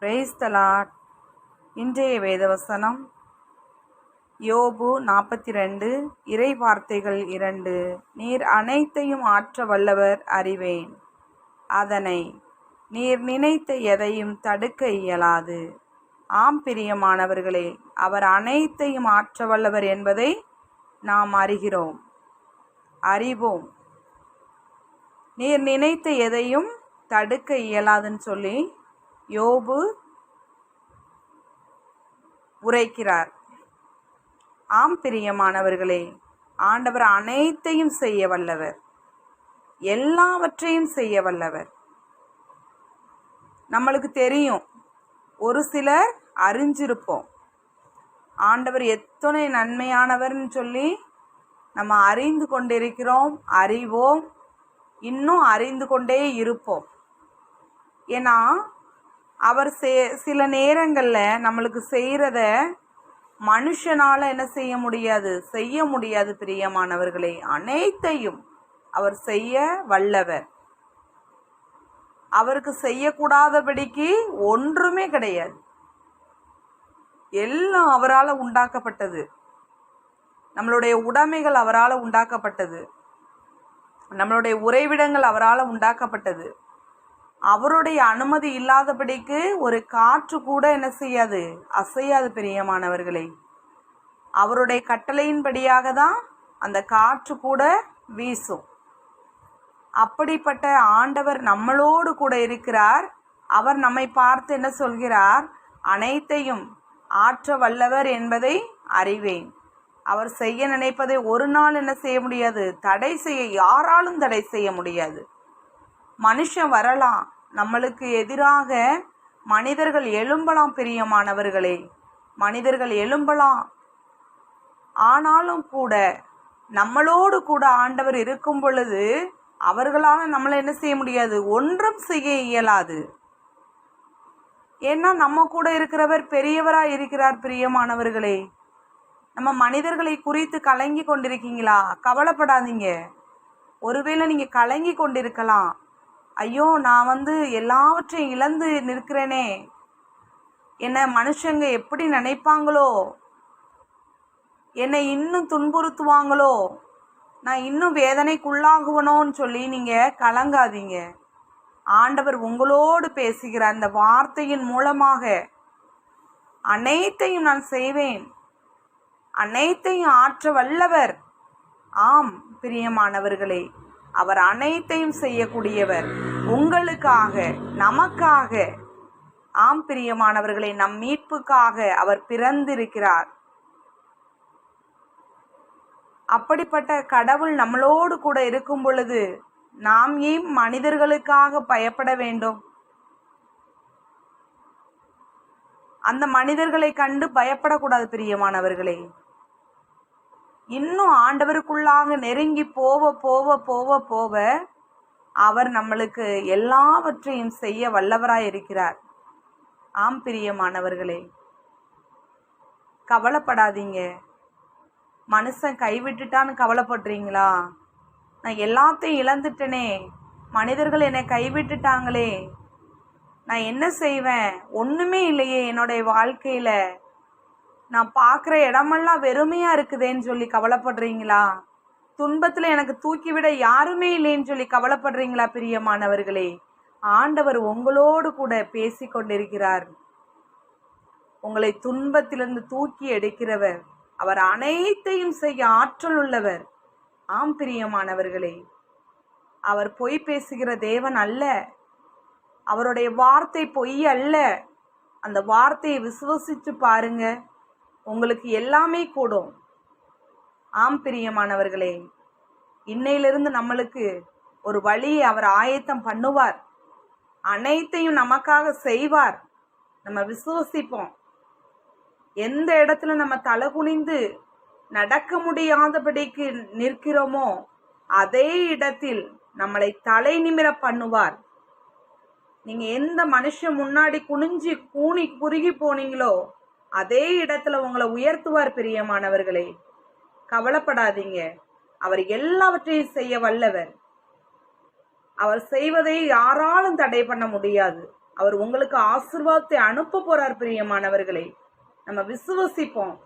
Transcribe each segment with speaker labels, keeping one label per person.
Speaker 1: Price தலாட் இன்றைய வேதவசனம் யோபு நாற்பத்தி ரெண்டு இறை வார்த்தைகள் இரண்டு. நீர் அனைத்தையும் ஆற்ற வல்லவர் அறிவேன். அதனை நீர் நினைத்த எதையும் தடுக்க இயலாது. ஆம் பிரியமானவர்களே அவர் அனைத்தையும் ஆற்ற வல்லவர் என்பதை நாம் அறிகிறோம். அறிவோம். நீர் நினைத்த எதையும் தடுக்க இயலாதுன்னு சொல்லி யோபு உரைக்கிறார். ஆம் பிரியமானவர்களே ஆண்டவர் அனைத்தையும் செய்ய வல்லவர். எல்லாவற்றையும் செய்ய வல்லவர். நம்மளுக்கு தெரியும் ஒரு சிலர் அறிஞ்சிருப்போம். ஆண்டவர் எத்தனை நன்மையானவர்னு சொல்லி நம்ம அறிந்து கொண்டிருக்கிறோம் அறிவோம் இன்னும் அறிந்து கொண்டே இருப்போம். ஏன்னா அவர் சே சில நேரங்களில் நம்மளுக்கு செய்கிறத மனுஷனால் என்ன செய்ய முடியாது? செய்ய முடியாது பிரியமானவர்களை. அனைத்தையும் அவர் செய்ய வல்லவர். அவருக்கு செய்யக்கூடாதபடிக்கு ஒன்றுமே கிடையாது. எல்லாம் அவரால் உண்டாக்கப்பட்டது. நம்மளுடைய உடைமைகள் அவரால் உண்டாக்கப்பட்டது. நம்மளுடைய உறைவிடங்கள் அவரால் உண்டாக்கப்பட்டது. அவருடைய அனுமதி இல்லாதபடிக்கு ஒரு காற்று கூட என்ன செய்யாது? அசையாது பிரியமானவர்களே. அவருடைய கட்டளையின்படியாக தான் அந்த காற்று கூட வீசும். அப்படிப்பட்ட ஆண்டவர் நம்மளோடு கூட இருக்கிறார். அவர் நம்மை பார்த்து என்ன சொல்கிறார்? அனைத்தையும் ஆற்ற வல்லவர் என்பதை அறிவேன். அவர் செய்ய நினைப்பதை ஒரு நாள் என்ன செய்ய முடியாது? தடை செய்ய யாராலும் தடை செய்ய முடியாது. மனுஷன் வரலாம். நம்மளுக்கு எதிராக மனிதர்கள் எழும்பலாம் பிரியமானவர்களே. மனிதர்கள் எழும்பலாம். ஆனாலும் கூட நம்மளோடு கூட ஆண்டவர் இருக்கும் பொழுது அவர்களால் நம்மளை என்ன செய்ய முடியாது? ஒன்றும் செய்ய இயலாது. ஏன்னா நம்ம கூட இருக்கிறவர் பெரியவராக இருக்கிறார் பிரியமானவர்களே. நம்ம மனிதர்களை குறித்து கலங்கி கொண்டிருக்கீங்களா? கவலைப்படாதீங்க. ஒருவேளை நீங்கள் கலங்கி கொண்டிருக்கலாம். ஐயோ நான் வந்து எல்லாவற்றையும் இழந்து நிற்கிறேனே. என்னை மனுஷங்க எப்படி நினைப்பாங்களோ? என்னை இன்னும் துன்புறுத்துவாங்களோ? நான் இன்னும் வேதனைக்குள்ளாகுவனோன்னு சொல்லி நீங்கள் கலங்காதீங்க. ஆண்டவர் உங்களோடு பேசுகிற அந்த வார்த்தையின் மூலமாக அனைத்தையும் நான் செய்வேன். அனைத்தையும் ஆற்ற வல்லவர். ஆம் பிரியமானவர்களே. அவர் அனைத்தையும் செய்யக்கூடியவர். உங்களுக்காக நமக்காக. ஆம் பிரியமானவர்களை நம் மீட்புக்காக அவர் பிறந்திருக்கிறார். அப்படிப்பட்ட கடவுள் நம்மளோடு கூட இருக்கும் பொழுது நாம் ஏன் மனிதர்களுக்காக பயப்பட வேண்டும்? அந்த மனிதர்களை கண்டு பயப்படக்கூடாது பிரியமானவர்களே. இன்னும் ஆண்டவருக்குள்ளாக நெருங்கி போவ போவ போவ போவ அவர் நம்மளுக்கு எல்லாவற்றையும் செய்ய வல்லவராய் இருக்கிறார். ஆம் பிரியமானவர்களே. கவலைப்படாதீங்க. மனுஷன் கைவிட்டுட்டான்னு கவலைப்படுறீங்களா? நான் எல்லாத்தையும் இழந்துட்டேனே. மனிதர்கள் என்னை கைவிட்டுட்டாங்களே. நான் என்ன செய்வேன்? ஒன்றுமே இல்லையே என்னுடைய வாழ்க்கையில். நான் பார்க்குற இடமெல்லாம் வெறுமையாக இருக்குதேன்னு சொல்லி கவலைப்படுறீங்களா? துன்பத்தில் எனக்கு தூக்கிவிட யாருமே இல்லைன்னு சொல்லி கவலைப்படுறீங்களா பிரியமானவர்களே? ஆண்டவர் உங்களோடு கூட பேசி கொண்டிருக்கிறார். உங்களை துன்பத்திலிருந்து தூக்கி எடுக்கிறவர். அவர் அனைத்தையும் செய்ய ஆற்றல் உள்ளவர். ஆம் பிரியமானவர்களே. அவர் பொய் பேசுகிற தேவன் அல்ல. அவருடைய வார்த்தை பொய் அல்ல. அந்த வார்த்தையை விசுவசித்து பாருங்கள் உங்களுக்கு எல்லாமே கூடும். ஆம் பிரியமானவர்களே இன்னையிலிருந்து நம்மளுக்கு ஒரு வழியை அவர் ஆயத்தம் பண்ணுவார். அனைத்தையும் நமக்காக செய்வார். நம்ம விசுவசிப்போம். எந்த இடத்துல நம்ம தலை குனிந்து நடக்க முடியாதபடிக்கு நிற்கிறோமோ அதே இடத்தில் நம்மளை தலை நிமிர பண்ணுவார். நீங்க எந்த மனுஷன் முன்னாடி குனிஞ்சு கூனி குறுகி போனீங்களோ அதே இடத்துல உங்களை உயர்த்துவார் பிரியமானவர்களே. கவலைப்படாதீங்க. அவர் எல்லாவற்றையும் செய்ய வல்லவர். அவர் செய்வதை யாராலும் தடை பண்ண முடியாது. அவர் உங்களுக்கு ஆசிர்வாதத்தை அனுப்ப போறார் பிரியமானவர்களே. நம்ம விசுவசிப்போம்.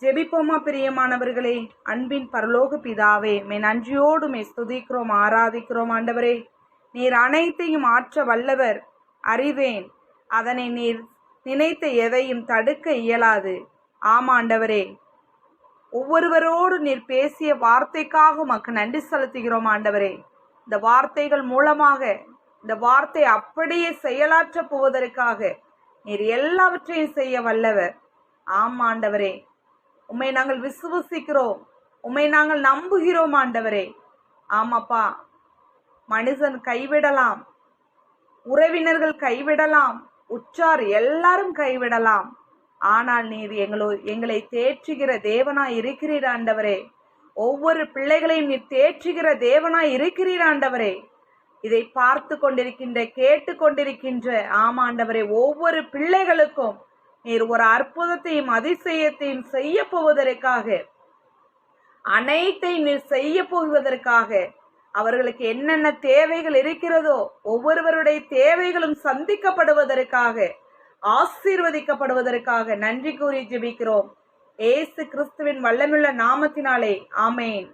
Speaker 1: ஜெபிப்போமா பிரியமானவர்களே? அன்பின் பரலோக பிதாவே மே நன்றியோடு மே ஸ்துதிக்கிறோம் ஆராதிக்கிறோம் ஆண்டவரே. நீர் அனைத்தையும் ஆற்ற வல்லவர். அறிவேன். அதனை நீர் நினைத்த எதையும் தடுக்க இயலாது. ஆமாண்டவரே ஒவ்வொருவரோடு நீர் பேசிய வார்த்தைக்காக உமக்கு நன்றி செலுத்துகிறோம் ஆண்டவரே. இந்த வார்த்தைகள் மூலமாக இந்த வார்த்தை அப்படியே செயலாற்ற போவதற்காக நீர் எல்லாவற்றையும் செய்ய வல்லவர். ஆம் ஆண்டவரே. உம்மை நாங்கள் விசுவசிக்கிறோம். உம்மை நாங்கள் நம்புகிறோம் ஆண்டவரே. ஆமாப்பா மனுஷன் கைவிடலாம். உறவினர்கள் கைவிடலாம். உற்றார் எல்லாரும் கைவிடலாம். ஆனால் நீர் எங்களோ எங்களை தேற்றுகிற தேவனாய் இருக்கிறீர் ஆண்டவரே. ஒவ்வொரு பிள்ளைகளையும் நீர் தேற்றுகிற தேவனாய் இருக்கிறீர் ஆண்டவரே. இதை பார்த்து கொண்டிருக்கின்ற கேட்டு கொண்டிருக்கின்ற ஆமாண்டவரே ஒவ்வொரு பிள்ளைகளுக்கும் நீர் ஒரு அற்புதத்தையும் அதிசயத்தையும் செய்ய போவதற்காக அனைத்தையும் நீர் செய்ய போவதற்காக அவர்களுக்கு என்னென்ன தேவைகள் இருக்கிறதோ ஒவ்வொருவருடைய தேவைகளும் சந்திக்கப்படுவதற்காக ஆசீர்வதிக்கப்படுவதற்காக நன்றி கூறி ஜெபிக்கிறோம். ஏசு கிறிஸ்துவின் வல்லமுள்ள நாமத்தினாலே ஆமேன்.